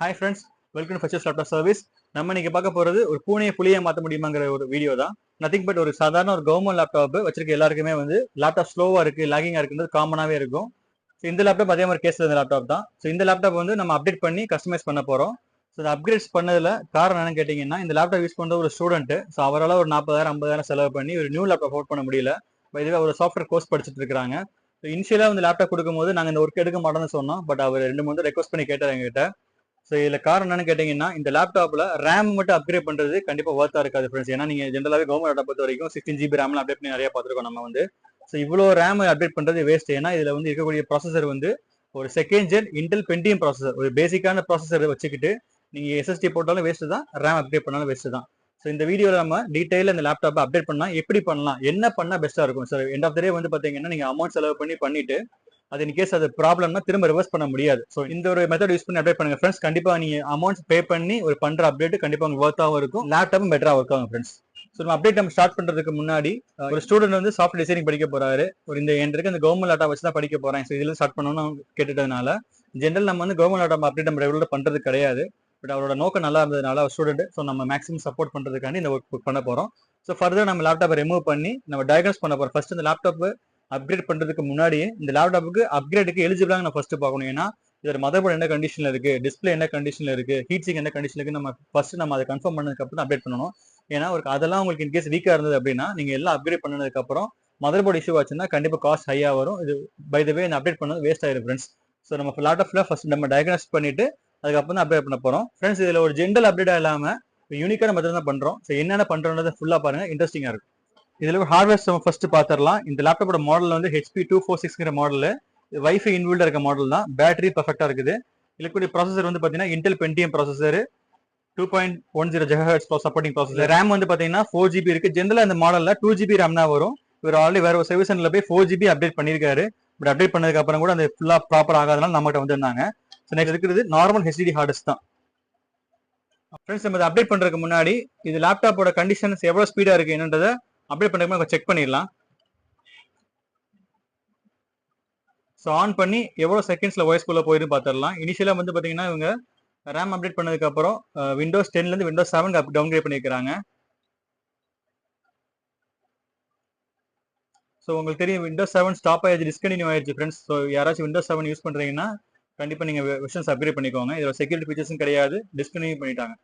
Hi friends welcome to first laptop service நம்ம இன்னைக்கு பார்க்க போகிறது ஒரு பூனையை புளியை மாற்ற முடியுமாங்கிற ஒரு வீடியோ தான். நத்திங் பட் ஒரு சாதாரண ஒரு கவர்மெண்ட் லேப்டாப் வச்சிருக்க எல்லாருக்குமே வந்து லேப்டாப் ஸ்லோவாக இருக்குது லாகிங்காக இருக்குன்றது காமனாகவே இருக்கும். ஸோ இந்த லேப்டாப் அதே மாதிரி கேஸ் இந்த லேப்டாப் தான். ஸோ இந்த லேப்டாப் வந்து நம்ம அப்டேட் பண்ணி கஸ்டமைஸ் பண்ண போகிறோம் ஸோ இந்த அப்கிரேட்ஸ் பண்ணதில் காரணம் என்னன்னு கேட்டிங்கன்னா இந்த லேப்டாப் யூஸ் பண்ணுற ஒரு ஸ்டூடெண்ட்டு ஸோ அவரால் ஒரு நாற்பதாயிரம் ஐம்பதாயிரம் செலவு பண்ணி ஒரு நியூ லேப்டாப் அஃபோர்ட் பண்ண முடியல. இதுவே ஒரு சாஃப்ட்வேர் கோர்ஸ் படிச்சுட்டு இருக்காங்க ஸோ இனிஷியலாக வந்து லேப்டாப் கொடுக்கும்போது நாங்கள் இந்த ஒர்க் எடுக்க மாட்டோம்னு சொன்னோம் பட் அவர் ரெண்டு மூணு ரெக்வஸ்ட் பண்ணி கேட்டார் எங்ககிட்ட. ஸோ இதில் காரணம் என்னன்னு கேட்டிங்கன்னா இந்த லேப்டாப்பில் ரேம் மட்டும் அப்கிரேட் பண்ணுறது கண்டிப்பாக ஒர்த்தாக இருக்காது ஃப்ரெண்ட்ஸ் ஏன்னா நீங்கள் ஜென்ரலாகவே கவர்மெண்ட் லேப்டாப் பொறுத்த வரைக்கும் சிக்ஸ்டின் ஜிபி ரேம்லாம் அப்டேட் பண்ணி நிறைய பார்த்துருக்கோம் நம்ம வந்து. ஸோ இவ்வளோ ரேம் அப்டேட் பண்ணுறது வேஸ்ட் ஏன்னா இதில் வந்து இருக்கக்கூடிய ப்ராசஸர் வந்து ஒரு second gen Intel Pentium processor ஒரு பேசிக்கான ப்ராசஸர் வச்சுக்கிட்டு நீங்கள் எஸ்எஸ்டி போட்டாலும் வேஸ்ட் தான் ரேம் அப்டேட் பண்ணாலும் வேஸ்ட் தான். ஸோ இந்த வீடியோவில் நம்ம டீட்டெயிலில் இந்த லேப்டாப்பை அப்டேட் பண்ணால் எப்படி பண்ணலாம்? என்ன பண்ணால் பெஸ்ட்டாக இருக்கும்? Sir end of the day வந்து பார்த்தீங்கன்னா நீங்கள் அமௌண்ட் செலவு பண்ணி பண்ணிட்டு அது இன் கேஸ் அது ப்ராப்ளம்னா திரும்ப ரிவர்ஸ் பண்ண முடியாது. ஸோ இந்த ஒரு மெத்தட் யூஸ் பண்ணி அப்டேட் பண்ணுங்க. ஃப்ரெண்ட்ஸ் கண்டிப்பா நீங்க அமௌண்ட் பே பண்ணி ஒரு பண்ற அப்டேட் கண்டிப்பா உங்களுக்கு ஒர்த்தாகவும் இருக்கும். லேப்டாப்பும் பெட்டரா ஒர்க் ஆகும் ஃப்ரெண்ட்ஸ் ஸோ நம்ம அப்டேட் நம்ம ஸ்டார்ட் பண்றதுக்கு முன்னாடி ஒரு ஸ்டூடெண்ட் வந்து சாஃப்ட்வேர் டிசைனிங் படிக்க போறாரு. ஒரு இந்த என் அந்த இந்த கவர்மெண்ட் லேட்டா வச்சு தான் படிக்க போறேன் ஸோ இதுல ஸ்டார்ட் பண்ணணும்னு கேட்டுட்டதுனால ஜென்ரல் நம்ம வந்து கவர்மெண்ட் லேட்டா அப்டேட் நம்ம ரெகுலர் பண்றது கிடையாது. பட் அவரோட நோக்கம் நல்லா இருந்ததுனால அவர் ஸ்டூடெண்ட் ஸோ நம்ம மேக்ஸிமம் சப்போர்ட் பண்றதுக்காண்டி இந்த ஒர்க் பண்ண போறோம். ஸோ ஃபர்தர் நம்ம லேப்டாப்பை ரிமூவ் பண்ணி நம்ம டயக்னோஸ் பண்ண போறோம். ஃபர்ஸ்ட் இந்த லேப்டாப் அப்கிரேட் பண்ணுறதுக்கு முன்னாடியே இந்த லேப்டாப்புக்கு அப்கிரேடுக்கு எலிஜிபிளாக நான் ஃபர்ஸ்ட் பார்க்கணும். ஏன்னா இதோட மதர் போர்டு என்ன கண்டிஷனில் இருக்குது டிஸ்பிளே என்ன கண்டிஷனில் இருக்குது ஹீட் சிங் என்ன கண்டிஷனில் இருக்குது நம்ம ஃபர்ஸ்ட் நம்ம அதை கன்ஃபார்ம் பண்ணதுக்கப்புறம் அப்டேட் பண்ணணும். ஏன்னா ஒரு அதெல்லாம் உங்களுக்கு இன்கேஸ் வீக்காக இருந்தது அப்படின்னா நீங்கள் எல்லாம் அப்கிரேட் பண்ணதுக்கு அப்புறம் மதர் போர்டு இஷ்யூ ஆச்சுன்னா கண்டிப்பாக காஸ்ட் ஹையாக வரும். இது பை த வே இந்த அப்டேட் பண்ணது வேஸ்ட் ஆயிரும் ஃப்ரெண்ட்ஸ் ஸோ நம்ம லேப்டாப்ல ஃபர்ஸ்ட் நம்ம டயக்னாஸ் பண்ணிட்டு அதுக்கப்புறம் தான் அப்டேட் பண்ண போகிறோம் ஃப்ரெண்ட்ஸ் இதில் ஒரு ஜென்ரல் அப்டேட்டா இல்லாமல் யூனிக்கான மெத்தட் தான் பண்ணுறோம் ஸோ என்னென்ன பண்ணுறோன்றதை ஃபுல்லாக பாருங்க. இன்ட்ரெஸ்டிங்காக இருக்கும். இதுல ஹார்ட்வேர்ஸ் நம்ம ஃபர்ஸ்ட் பாத்திரலாம். இந்த லேப்டாப்போட மாடல் வந்து ஹெச்பி டூ ஃபோர் சிக்ஸ்ங்கிற மாடல் வைஃபை இன்பில்டா இருக்க மாடல் தான். பேட்டரி பர்ஃபெக்டா இருக்குது. இருக்கக்கூடிய ப்ராசஸர் வந்து பாத்தீங்கன்னா Intel Pentium processor two point one zero ஜெஹர்ஸ் supporting processor RAM வந்து பாத்தீங்கன்னா ஃபோர் ஜிபி இருக்கு. ஜென்ரலா இந்த மாடல்ல டூ ஜிபி ரேம் தான் வரும். இவர் ஆல்ரெடி வேற ஒரு சர்வீஸ் போய் ஃபோர் ஜிபி அப்டேட் பண்ணிருக்காரு பட் அப்டேட் பண்ணதுக்கு அப்புறம் கூட அந்த ஃபுல்லா ப்ராப்பர் ஆகாதனால நம்மகிட்ட வந்திருந்தாங்க. ஸோ நெக்ஸ்ட் இருக்கிறது நார்மல் ஹெச்டி ஹார்டஸ் தான். ஃப்ரெண்ட்ஸ் நம்ம அப்டேட் பண்றதுக்கு முன்னாடி இது லேப்டாப்போட கண்டிஷன்ஸ் எவ்வளவு ஸ்பீடா இருக்கு என்னன்றதை அப்டேட் பண்ணுறதுக்கு செக் பண்ணிடலாம். ஸோ ஆன் பண்ணி எவ்வளோ செகண்ட்ஸில் வாய்ஸ்குள்ளே போயிருந்து பார்த்துடலாம் இனிஷியலாக வந்து பார்த்தீங்கன்னா இவங்க ரேம் அப்டேட் பண்ணதுக்கப்புறம் விண்டோஸ் டென்லேருந்து விண்டோஸ் செவன் அப் டவுன்கிரேட் பண்ணியிருக்கிறாங்க ஸோ உங்களுக்கு தெரியும் விண்டோஸ் செவன் ஸ்டாப் ஆயிடுச்சு டிஸ்கண்டினியூ ஆயிடுச்சு ஃப்ரெண்ட்ஸ் ஸோ யாராச்சும் விண்டோஸ் செவன் யூஸ் பண்ணுறீங்கன்னா கண்டிப்பாக நீங்கள் விஷன்ஸ் அப்கிரேட் பண்ணிக்கோங்க. இதில் செக்யூரிட்டி ஃபீச்சர்ஸும் கிடையாது டிஸ்கண்டினியூ பண்ணிட்டாங்க.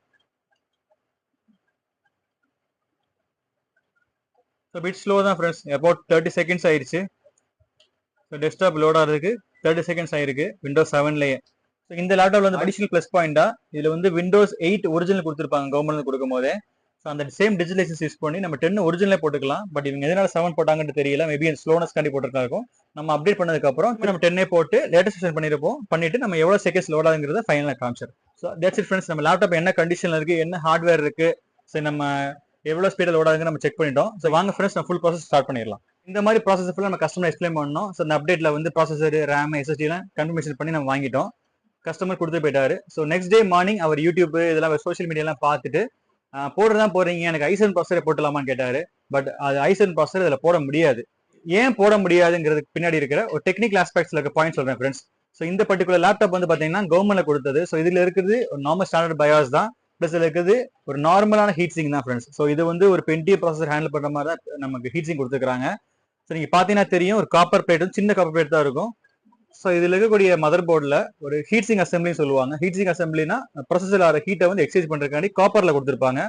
ஸோ பிட் ஸ்லோ தான் ஃப்ரெண்ட்ஸ் அபவுட் தேர்ட்டி செகண்ட்ஸ் ஆயிடுச்சு ஸோ டெஸ்க்டாப் லோட் ஆகிறதுக்கு தேர்ட்டி செகண்ட்ஸ் ஆயிருக்கு. விண்டோஸ் செவன்லேயே ஸோ இந்த லேப்டாப்ல வந்து அடிஷனல் ப்ளஸ் பாயிண்டா இதில் வந்து விண்டோஸ் எயிட் ஒரிஜினல் கொடுத்துருப்பாங்க கவர்மெண்ட் கொடுக்கும் போதே. ஸோ அந்த சேம் டிஜிட்டலைசன்ஸ் யூஸ் பண்ணி நம்ம டென் ஒரிஜினலே போட்டுக்கலாம். பட் இவங்க எதனால செவன் போட்டாங்கன்னு தெரியல. மேபி ஸ்லோனஸ் காண்டி போட்டுருக்காங்க நம்ம அப்டேட் பண்ணதுக்கப்புறம் இப்போ நம்ம டென்னே போட்டு லேட்டஸ்ட் செஷன் பண்ணிருப்போம். பண்ணிட்டு நம்ம எவ்வளோ செகண்ட்ஸ் லோட் ஆகுங்கிறத ஃபைனலாக காமிச்சிடும் ஸோ தேட்ஸ் இட் ஃப்ரெண்ட்ஸ் நம்ம லேப்டாப் என்ன கண்டிஷனில் இருக்கு என்ன ஹார்ட்வேர் இருக்கு. ஸோ நம்ம எவ்வளோ ஸ்பீடில் லோட் ஆகுதுன்னு நம்ம செக் பண்ணிட்டோம். ஸோ வாங்க ஃப்ரெண்ட்ஸ் நம்ம ஃபுல் ப்ராசஸ் ஸ்டார்ட் பண்ணிடலாம். இந்த மாதிரி ப்ராசஸ் ஃபுல்லாக நம்ம கஸ்டமர் எக்ஸ்பிளைன் பண்ணோம் ஸோ இந்த அப்டேட்ல வந்து ப்ராசஸர் ரேம் எஸ்எஸ்டிலாம் கன்ஃபர்மேஷன் பண்ணி நம்ம வாங்கிட்டோம். கஸ்டமர் கொடுத்து போயிட்டாரு. ஸோ நெக்ஸ்ட் டே மார்னிங் அவர் யூடியூப் இதெல்லாம் சோஷியல் மீடியாலாம் பார்த்துட்டு போடுறதான் போறீங்க. எனக்கு ஐசன் ப்ராசரை போட்டலாமான்னு கேட்டாரு. பட் அது ஐசன் ப்ராசர் இதில் போட முடியாது. ஏன் போட முடியாதுங்கிறதுக்கு பின்னாடி இருக்கிற ஒரு டெக்னிக்கல் ஆஸ்பெக்ட்ஸ்ல இருக்க பாயிண்ட் சொல்றேன் ஃப்ரெண்ட்ஸ் ஸோ இந்த பர்டிகுலர் லேப்டாப் வந்து பார்த்தீங்கன்னா கவர்மெண்ட்ல கொடுத்தது. ஸோ இதில் இருக்கிறது ஒரு நார்மல் ஸ்டாண்டர்ட் பயாஸ் தான். ப்ளஸ் இருக்குது ஒரு நார்மலான ஹீட் சிங் தான் ஃப்ரெண்ட்ஸ் ஸோ இது வந்து ஒரு பென்டிய ப்ராசஸர் ஹேண்டில் பண்ணுற மாதிரி தான் நமக்கு ஹீட் சிங் கொடுத்துருக்காங்க ஸோ நீங்கள் பார்த்தீங்கன்னா தெரியும் ஒரு காப்பர் பிளேட் சின்ன காப்பர் பிளேட் தான் இருக்கும். ஸோ இதில் இருக்கக்கூடிய மதர் போர்டில் ஒரு ஹீட் சிங் அசம்பிளின்னு சொல்லுவாங்க. ஹீட் சிங் அசம்பிளினா ப்ரொசஸர் ஆகிற ஹீட்டை வந்து எக்ஸ்சேஞ்ச் பண்ணுறதுக்காண்டி காப்பரில் கொடுத்துருப்பாங்க.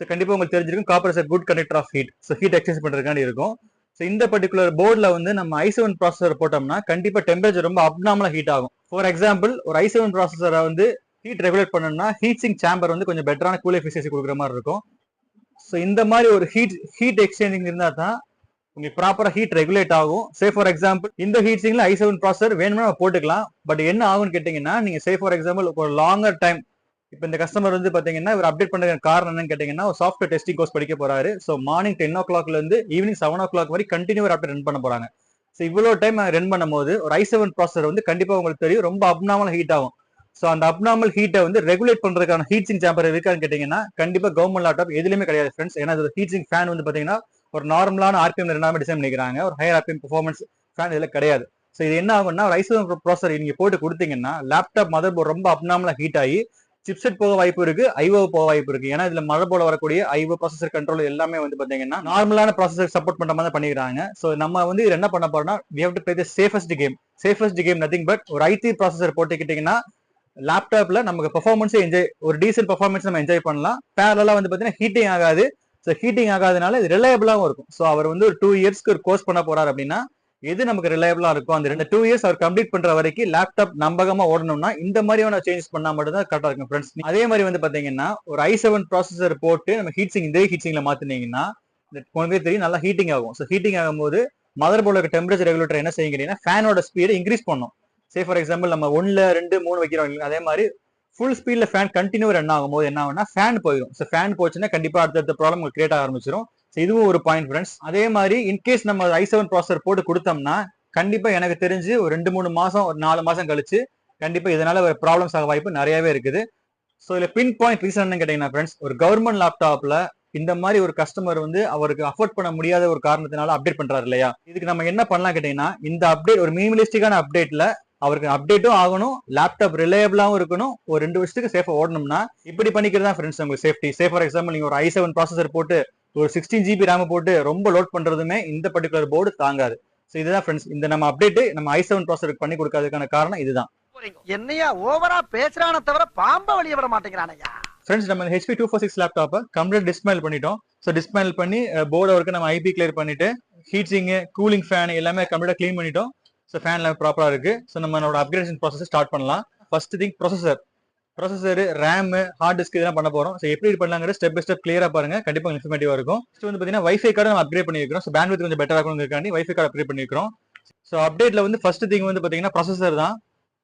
ஸோ கண்டிப்பாக உங்களுக்கு தெரிஞ்சிருக்கும் copper is good connector of heat so heat exchange பண்ணுறதுக்காண்டி இருக்கும். ஸோ இந்த பர்டிகுலர் போர்டில் வந்து நம்ம ஐ செவன் ப்ராசஸர் போட்டோம்னா கண்டிப்பாக டெம்பரேச்சர் ரொம்ப அப்நாமலா ஹீட் ஆகும். ஃபார் எக்ஸாம்பிள் ஒரு ஐ செவன் ப்ராசஸரை வந்து ஹீட் ரெகுலேட் பண்ணணும்னா ஹீட் சிங் சேம்பர் வந்து கொஞ்சம் பெட்டரான கூல் எஃபிஷியன்சி கொடுக்குற மாதிரி இருக்கும். ஸோ இந்த மாதிரி ஒரு ஹீட் ஹீட் எக்ஸ்சேஞ்சிங் இருந்தால் தான் உங்களுக்கு ப்ராப்பராக ஹீட் ரெகுலேட் ஆகும். சே ஃபார் எக்ஸாம்பிள் இந்த heat sink i seven processor வேணும்னா நம்ம போட்டுக்கலாம். பட் என்ன ஆகும்னு கேட்டிங்கன்னா நீங்கள் சே ஃபார் எக்ஸாம்பிள் ஒரு லாங்கர் டைம் இப்போ இந்த கஸ்டமர் வந்து பார்த்தீங்கன்னா இவர் அப்டேட் பண்ணுற காரணம் என்னன்னு கேட்டிங்கன்னா ஒரு சாஃப்ட்வேர் டெஸ்டிங் கோர்ஸ் படிக்க போகிறாரு ஸோ மார்னிங் டென் ஓ கிளாக்லேருந்து ஈவினிங் செவன் ஓ கிளாக் வரை கண்டினியூ அப்டேட் ரன் பண்ண போகிறாங்க ஸோ இவ்வளோ டைம் ரன் பண்ணும்போது ஒரு ஐ செவன் ப்ராசர் வந்து கண்டிப்பாக உங்களுக்கு தெரியும் ரொம்ப அப்னாமல் ஹீட் ஆகும். ஸோ அந்த அப்நார்மல் ஹீட்டை வந்து ரெகுலேட் பண்றதுக்கான ஹீட் சிங் சேம்பர் இருக்கான்னு கேட்டீங்கன்னா கண்டிப்பா கவர்மெண்ட் லேப்டாப் எதுலையுமே கிடையாது ஃப்ரெண்ட்ஸ் ஏன்னா ஹீட்சிங் ஃபேன் வந்து பாத்தீங்கன்னா ஒரு நார்மலான ஆர்பிஎம் ரெண்டாவது டிசைன் பண்ணிக்கிறாங்க. ஒரு ஹையர் ஆர்பிஎம் பர்ஃபார்மன்ஸ் ஃபேன் இதில் கிடையாது. ஸோ இது என்ன ஆகும்னா ஒரு ஐசோ ப்ராசர் நீங்க போட்டு கொடுத்தீங்கன்னா லேப்டாப் மதர் போர்டு ரொம்ப அப்நாமலா ஹீட் ஆகி சிப்செட் போக வாய்ப்பு இருக்கு ஐஓ போக வாய்ப்பு இருக்கு. ஏன்னா இதுல மழை போல வரக்கூடிய ஐஓ ப்ராசஸர் கண்ட்ரோல் எல்லாமே வந்து பாத்தீங்கன்னா நார்மலான ப்ராசஸர் சப்போர்ட் பண்ற மாதிரி தான் பண்ணிக்கிறாங்க. சோ நம்ம வந்து இதுல என்ன பண்ண போறோம்னா we have to play the safest game safest game nothing but ஒரு ஐடி ப்ராசஸர் போட்டுக்கிட்டீங்கன்னா லேப்டாப்ல நமக்கு பெர்ஃபார்மன்ஸே என்ஜாய் ஒரு டீசென்ட் பெர்ஃபார்மன்ஸ் நம்ம என்ஜாய் பண்ணலாம். பேரலா வந்து பார்த்தீங்கன்னா ஹீட்டிங் ஆகாது. ஸோ ஹீட்டிங் ஆகாதனால இது ரிலையபிளாகவும் இருக்கும். ஸோ அவர் வந்து ஒரு டூ இயர்ஸ்க்கு ஒரு கோர்ஸ் பண்ண போறாரு அப்படின்னா எது நமக்கு ரிலையபிளா இருக்கும் அந்த ரெண்டு டூ இயர்ஸ் அவர் கம்ப்ளீட் பண்ற வரைக்கும் லேப்டாப் நம்பகமா ஓடணும்னா இந்த மாதிரியான சேஞ்ச் பண்ணா மட்டும் தான் கரெக்டா இருக்கும் ஃப்ரெண்ட்ஸ் அதே மாதிரி வந்து பாத்தீங்கன்னா ஒரு ஐ செவன் ப்ராசஸர் போட்டு நம்ம ஹீட் சிங் இதே ஹீட் சிங்ல மாத்தினீங்கன்னா இந்த உங்களுக்கே தெரியும் நல்லா ஹீட்டிங் ஆகும். ஸோ ஹீட்டிங் ஆகும்போது மதர் போர்டோட டெம்பரேச்சர் ரெகுலேட்டர் என்ன செய்யுங்க ஃபேனோட ஸ்பீடை இன்க்ரீஸ் பண்ணும். சே ஃபார் எக்ஸாம்பிள் நம்ம ஒன்ல ரெண்டு மூணு வைக்கிறோம். அதே மாதிரி ஃபுல் ஸ்பீட்ல ஃபேன் கண்டினியூ ரன் ஆகும்போது என்ன ஆகும்னா ஃபேன் போயிடும். ஸோ ஃபேன் போச்சுன்னா கண்டிப்பா அடுத்தடுத்த ப்ராப்ளம் உங்களுக்கு கிரியேட் ஆக ஆரம்பிச்சிடும் ஸோ இதுவும் ஒரு பாயிண்ட் ஃப்ரெண்ட்ஸ் அதே மாதிரி இன்கேஸ் நம்ம ஐ செவன் ப்ராசர் போட்டு கொடுத்தோம்னா கண்டிப்பா எனக்கு தெரிஞ்சு ஒரு ரெண்டு மூணு மாசம் ஒரு நாலு மாசம் கழிச்சு கண்டிப்பா இதனால ஒரு ப்ராப்ளம்ஸ் ஆக வாய்ப்பு நிறையவே இருக்குது. ஸோ இதுல பின் பாயிண்ட் ரீசன் என்ன கேட்டீங்கன்னா ஃப்ரெண்ட்ஸ் ஒரு கவர்மெண்ட் லேப்டாப்ல இந்த மாதிரி ஒரு கஸ்டமர் வந்து அவருக்கு அஃபோர்ட் பண்ண முடியாத ஒரு காரணத்தினால அப்டேட் பண்றாரு இல்லையா? இதுக்கு நம்ம என்ன பண்ணலாம் கேட்டீங்கன்னா இந்த அப்டேட் ஒரு மினிமலிஸ்டிக்கான அப்டேட்ல அவருக்கு அப்டேட்டும் ஆகணும் லேப்டாப் ரிலையபிளாவும் இருக்கணும். ஒரு ரெண்டு வருஷத்துக்கு சேஃபா ஓடணும்னா இப்படி பண்ணிக்கிறது தான் ஃப்ரெண்ட்ஸ் உங்களுக்கு சேஃப்டி சே ஃபார் எக்ஸாம்பிள் நீங்க ஒரு ஐ செவன் ப்ராசஸர் போட்டு ஒரு சிக்ஸ்டீன் ஜிபி ரேம் போட்டு ரொம்ப லோட் பண்றதுமே இந்த பர்டிகுலர் போர்டு தாங்காது. ஸோ இதுதான் ஃப்ரெண்ட்ஸ் இந்த நம்ம அப்டேட் நம்ம ஐ செவன் ப்ராசஸருக்கு பண்ணி கொடுக்காததுக்கான காரணம் இதுதான். என்னையா ஓவரா பேசுறான தவிர பாம்ப வெளிய விட மாட்டேங்கிறானயா ஃப்ரெண்ட்ஸ் நம்ம ஹெச்பி டூ ஃபோர் சிக்ஸ் லேப்டாப்பை கம்ப்ளீட் டிஸ்மேல் பண்ணிட்டோம். ஸோ டிஸ்மேல் பண்ணி போர்டு ஒர்க்கு நம்ம ஐபி கிளியர் பண்ணிட்டு ஹீட் சிங்கு கூலிங் ஃபேன் எல்லாமே கம்ப்ளீட்டாக க்ளீன் பண்ணிட்டோம். ஸோ ஃபேன் எல்லாமே ப்ராப்பராக இருக்கு. ஸோ நம்மளோட அப்கிரேஷன் ப்ராசஸ் ஸ்டார்ட் பண்ணலாம். First thing processor processor RAM hard disk இதெல்லாம் பண்ண போறோம். ஸோ எப்படி பண்ணலாங்கிற ஸ்டெப் பை ஸ்டெப் கிளியராக பாருங்க. கண்டிப்பாக இன்ஃபர்மேட்டிவாக இருக்கும். ஸோ வந்து பார்த்தீங்கன்னா வைஃபை கார்டு நம்ம அப்கிரேட் பண்ணிருக்கோம் ஸோ பேண்ட்வித் கொஞ்சம் பெட்டரா இருக்கணுங்கிறக்காண்டி வைஃபை கார்டு அப்கிரேட் பண்ணிருக்கோம் ஸோ அப்டேட்ல வந்து ஃபர்ஸ்ட் திங் வந்து பார்த்தீங்கன்னா ப்ரொசஸர் தான்.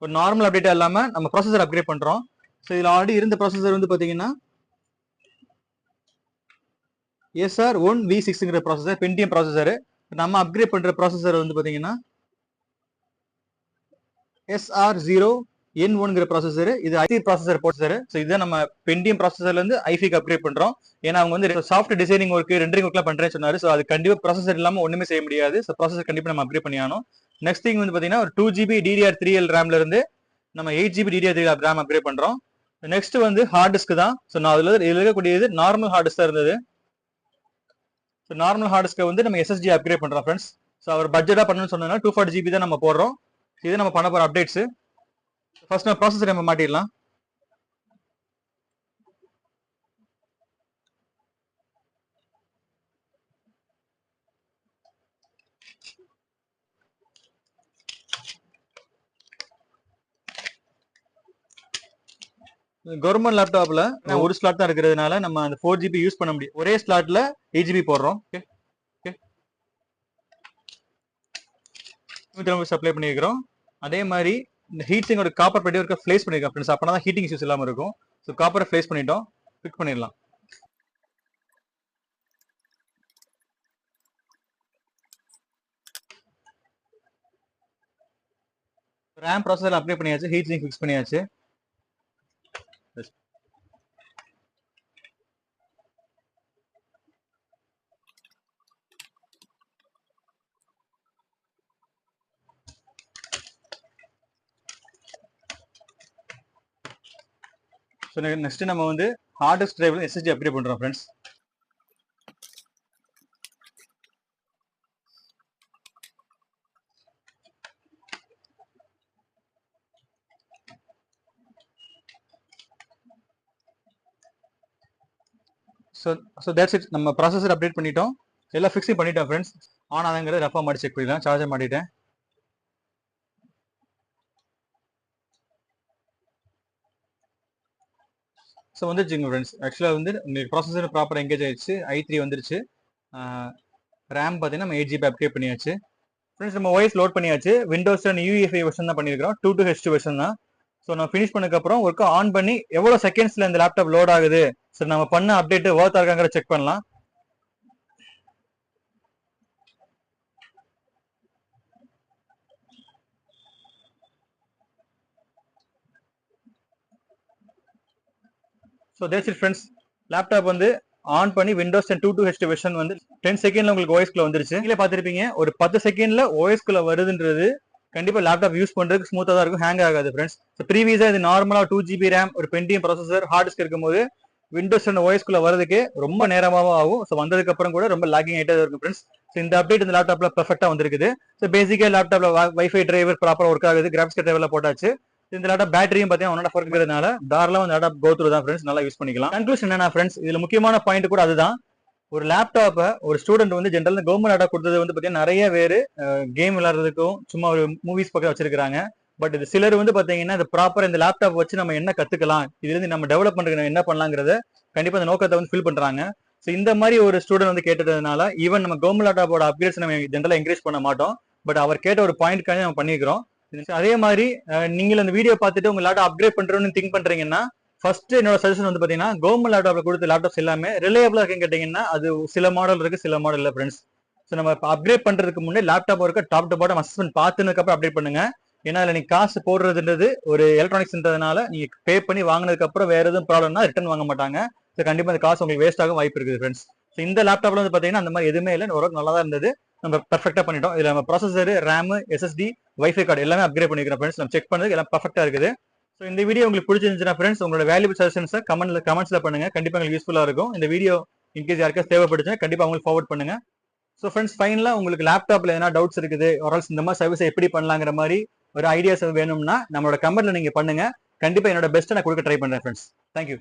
ஒரு நார்மல் அப்டேட் இல்லாமல் நம்ம ப்ரொசஸர் அப்கிரேட் பண்ணுறோம் ஸோ இதில் ஆல்ரெடி இருந்த ப்ராசஸர் வந்து பார்த்தீங்கன்னா எஸ்ஆர் ஒன் வி சிக்ஸ்ங்கிற ப்ராசஸர் பென்டிஎம் ப்ராசஸர் நம்ம அப்கிரேட் பண்ணுற ப்ராசஸர் வந்து பார்த்தீங்கன்னா எஸ்ஆர் ஜீரோ என் ஒன்ங்கிற ப்ராசஸர் இது ஐசி ப்ராசஸர் ப்ராசஸர் ஸோ இதை நம்ம பெண்டியம் ப்ராசஸர்ல இருந்து ஐஃபிக்கு அப்கிரேட் பண்றோம். ஏன்னா அவங்க வந்து சாஃப்ட் டிசைனிங் ஒர்க் ரெண்டரிங் ஒர்க்லாம் பண்றேன்னு சொன்னாரு. ஸோ அது கண்டிப்பா ப்ராசஸர் இல்லாம ஒண்ணுமே செய்ய முடியாது. ஸோ ப்ராசஸர் கண்டிப்பா நம்ம அப்கிரேட் பண்ணி நெக்ஸ்ட் திங் வந்து பாத்தீங்கன்னா ஒரு two GB DDR three L ரேம்ல இருந்து நம்ம eight GB DDR three RAM upgrade பண்றோம். நெக்ஸ்ட் வந்து ஹார்ட் டிஸ்க் தான். ஸோ நான் அதுல இதில் இருக்கக்கூடியது நார்மல் ஹார்ட் டிஸ்க் இருந்தது. ஸோ நார்மல் ஹார்ட் டிஸ்க்கை வந்து நம்ம எஸ்எஸ்டி அப்கிரேட் பண்றோம் ஃப்ரெண்ட்ஸ் ஸோ அவர் பட்ஜெட்டாக பண்ணணும்னு சொன்னோம்னா டூ ஃபார்ட்டி ஜிபி தான் நம்ம போடுறோம். இது நம்ம பண்ண போற அப்டேட்ஸ் ஃபர்ஸ்ட் நம்ம ப்ராசஸர் நம்ம மாட்டிடலாம். கவர்மெண்ட் லேப்டாப்ல ஒரு ஸ்லாட் தான் இருக்கிறதுனால நம்ம அந்த ஃபோர் ஜிபி யூஸ் பண்ண முடியும். ஒரே ஸ்லாட்ல எயிட் ஜிபி போடுறோம். ஓகே. சப்ளை பண்ணியிருக்கிறோம் அதே மாதிரி இந்த ஹீட்டிங்கோட காப்பர் பெட்டி ஒரு ஃபிளேஸ் பண்ணிருக்கோம் ஃப்ரெண்ட்ஸ் அப்போ தான் ஹீட்டிங் இஷ்யூஸ் இல்லாமல் இருக்கும். ஸோ காப்பரை ஃபிளேஸ் பண்ணிட்டோம். பிக் பண்ணிடலாம். ரேம் ப்ராசஸர் அப்ளை பண்ணியாச்சு. ஹீட் சிங் ஃபிக்ஸ் பண்ணியாச்சு. ஸோ நெக்ஸ்ட் நம்ம வந்து ஹார்ட் டிஸ்க் டிரைவ்ல எஸ்எஸ்டி அப்கிரேட் பண்ணுறோம் friends so so that's it நம்ம ப்ராசஸர் அப்டேட் பண்ணிட்டோம். எல்லாம் ஃபிக்ஸிங் பண்ணிட்டோம் ஃப்ரெண்ட்ஸ் ஆன் ஆகுங்கிறத ரஃபாக மாட்டி செக் பண்ணிடலாம் சார்ஜர் மாட்டிட்டேன். ஸோ வந்துருச்சுங்க ஃப்ரெண்ட்ஸ் ஆக்சுவலாக வந்து உங்களுக்கு ப்ராசஸர் ப்ராப்பராக எங்கேஜ் ஆயிடுச்சு. ஐ த்ரீ வந்துருச்சு. ரேம் பார்த்தீங்கன்னா நம்ம எயிட் ஜிபி அப்டேட் பண்ணியாச்சு. ஃப்ரெண்ட்ஸ் நம்ம ஒய்ஸ் லோட் பண்ணியாச்சு. விண்டோஸ் அண்ட் யூஎஃப்ஐ வெர்ஷன் தான் பண்ணியிருக்கிறோம். Two two H two version தான். ஸோ நான் ஃபினிஷ் பண்ணதுக்கப்புறம் ஒர்க்கு ஆன் பண்ணி எவ்வளோ செகண்ட்ஸில் இந்த லேப்டாப் லோட் ஆகுது? ஸோ நம்ம பண்ண அப்டேட் ஒர்த் ஆகாங்கிற செக் பண்ணலாம். So that's it friends laptop வந்து ஆன் பண்ணி Windows ten two two H version வந்து டென் செகண்ட்ல உங்களுக்கு ஓஎஸ்குள்ள வந்துருச்சு. நீங்களே பார்த்துருப்பீங்க. ஒரு பத்து செகண்ட்ல ஓஎஸ்குள்ள வருதுன்றது கண்டிப்பாக லேப்டாப் யூஸ் பண்ணுறதுக்கு ஸ்மூத்தாக தான் இருக்கும். ஹேங் ஆகாது ஃப்ரெண்ட்ஸ் ஸோ ப்ரீவியஸாக இது நார்மலாக டூ ஜிபி ரேம் ஒரு பென்டிஎம் ப்ராசஸர் ஹார்ட் டிஸ்க் இருக்கும்போது விண்டோஸ் அண்ட் ஓஎஸ்குள்ள வரதுக்கு ரொம்ப நேரமாக ஆகும். ஸோ வந்ததுக்கு அப்புறம் கூட ரொம்ப லாகிங் ஆகிட்டே இருக்கும் ஃப்ரெண்ட்ஸ் ஸோ இந்த அப்டேட் இந்த லேப்டாப்ல பெர்ஃபெக்டாக வந்திருக்குது. ஸோ பேசிக்காக லேப்டாப்ல வைஃபை டிரைவர் ப்ராப்பராக ஒர்க் ஆகுது. கிராஃபிக்ஸ் டிரைவர்ல போட்டாச்சு. இந்த லேப்டாப் பேட்டரியும் பார்த்தீங்கன்னா ஒன் ஆஃப் இருக்கிறதுனால தாராளம் இந்த லேப்டாப் கோத்ரூ தான் ஃப்ரெண்ட்ஸ் நல்லா யூஸ் பண்ணிக்கலாம். கன்க்ளூஷன் என்னன்னா ஃப்ரெண்ட்ஸ் இதுல முக்கியமான பாயிண்ட் கூட அதுதான். ஒரு லேப்டாப்பை ஒரு ஸ்டூடெண்ட் வந்து ஜென்ரல் கவர்மெண்ட் லேப்டாப் கொடுத்தது வந்து பார்த்தீங்கன்னா நிறைய பேர் கேம் விளாட்றதுக்கும் சும்மா ஒரு மூவிஸ் பக்கம் வச்சிருக்காங்க பட் இது சிலர் வந்து பாத்தீங்கன்னா இந்த ப்ராப்பர் இந்த லேப்டாப் வச்சு நம்ம என்ன கத்துக்கலாம் இதுல இருந்து நம்ம டெவலப் பண்றதுக்கு என்ன பண்ணலாங்கிறத கண்டிப்பா அந்த நோக்கத்தை வந்து ஃபில் பண்றாங்க. ஸோ இந்த மாதிரி ஒரு ஸ்டூடெண்ட் வந்து கேட்டதுனால ஈவன் நம்ம கவர்மெண்ட் லேப்டாப்போட அப்கிரேட்ஸ் நம்ம ஜென்ரலாக என்கரேஜ் பண்ண மாட்டோம். பட் அவர் கேட்ட ஒரு பாயிண்ட்காக நம்ம பண்ணிக்கிறோம் அதே மாதிரி நீங்கள் அந்த வீடியோ பார்த்துட்டு உங்க லேப்டாப் அப்கிரேட் பண்றோம்னு திங்க் பண்றீங்கன்னா ஃபர்ஸ்ட் என்னோட சஜஷன் வந்து பாத்தீங்கன்னா கவர்மெண்ட் லேப்டாப்ல கொடுத்த லேப்டாப்ஸ் எல்லாமே ரிலையபிளா இருக்குன்னு கேட்டீங்கன்னா அது சில மாடல் இருக்கு சில மாடல் இல்லை ஃப்ரெண்ட்ஸ் ஸோ நம்ம அப்கிரேட் பண்றதுக்கு முன்னே லேப்டாப் இருக்க டாப் டு பாட்டம் அசஸ்மெண்ட் பார்த்துனதுக்கப்புறம் அப்டேட் பண்ணுங்க. ஏன்னா அதுல நீங்கள் காசு போடுறதுன்றது ஒரு எலக்ட்ரானிக்ஸ்ன்றதுனால நீங்க பே பண்ணி வாங்கினதுக்கப்புறம் வேறு வேற எதுவும் ப்ராப்ளம்னா ரிட்டர்ன் வாங்க மாட்டாங்க. ஸோ கண்டிப்பாக அந்த காசு உங்களுக்கு வேஸ்ட் ஆகும் வாய்ப்பு இருக்குது ஃப்ரெண்ட்ஸ் ஸோ இந்த லேப்டாப்ல வந்து பார்த்தீங்கன்னா அந்த மாதிரி எதுவுமே இல்லை ஓரளவுக்கு நல்லா தான் இருந்தது. நம்ம பர்ஃபெக்டாக பண்ணிட்டோம். இதில் நம்ம processor RAM SSD wifi card எல்லாமே அப்கிரேட் பண்ணிக்கிறோம் ஃப்ரெண்ட்ஸ் நம்ம செக் பண்ணது எல்லாம் பர்ஃபெக்டாக இருக்குது. ஸோ இந்த வீடியோ உங்களுக்கு பிடிச்சிருந்துச்சுன்னா ஃப்ரெண்ட்ஸ் உங்களோட வேல்யூபிள் சஜஷன்ஸை கமெண்ட்ல கமெண்ட்ஸில் பண்ணுங்க. கண்டிப்பாக உங்களுக்கு யூஸ்ஃபுல்லாக இருக்கும். இந்த வீடியோ இன்கேஸ் யாருக்காவது தேவைப்படுச்சுன்னா கண்டிப்பாக உங்களுக்கு ஃபார்வர்ட் பண்ணுங்க. ஸோ ஃப்ரெண்ட்ஸ் ஃபைனலாக உங்களுக்கு லேப்டாப்பில் எதனா டவுட்ஸ் இருக்குது ஒரால்ஸ் இந்த மாதிரி சர்வீஸை எப்படி பண்ணலாங்கிற மாதிரி ஒரு ஐடியாஸ் வேணும்னா நம்மளோட கமெண்ட்ல நீங்கள் பண்ணுங்க. கண்டிப்பாக என்னோட பெஸ்ட்டை நான் கொடுக்க ட்ரை பண்ணுறேன் ஃப்ரெண்ட்ஸ் தேங்க்யூ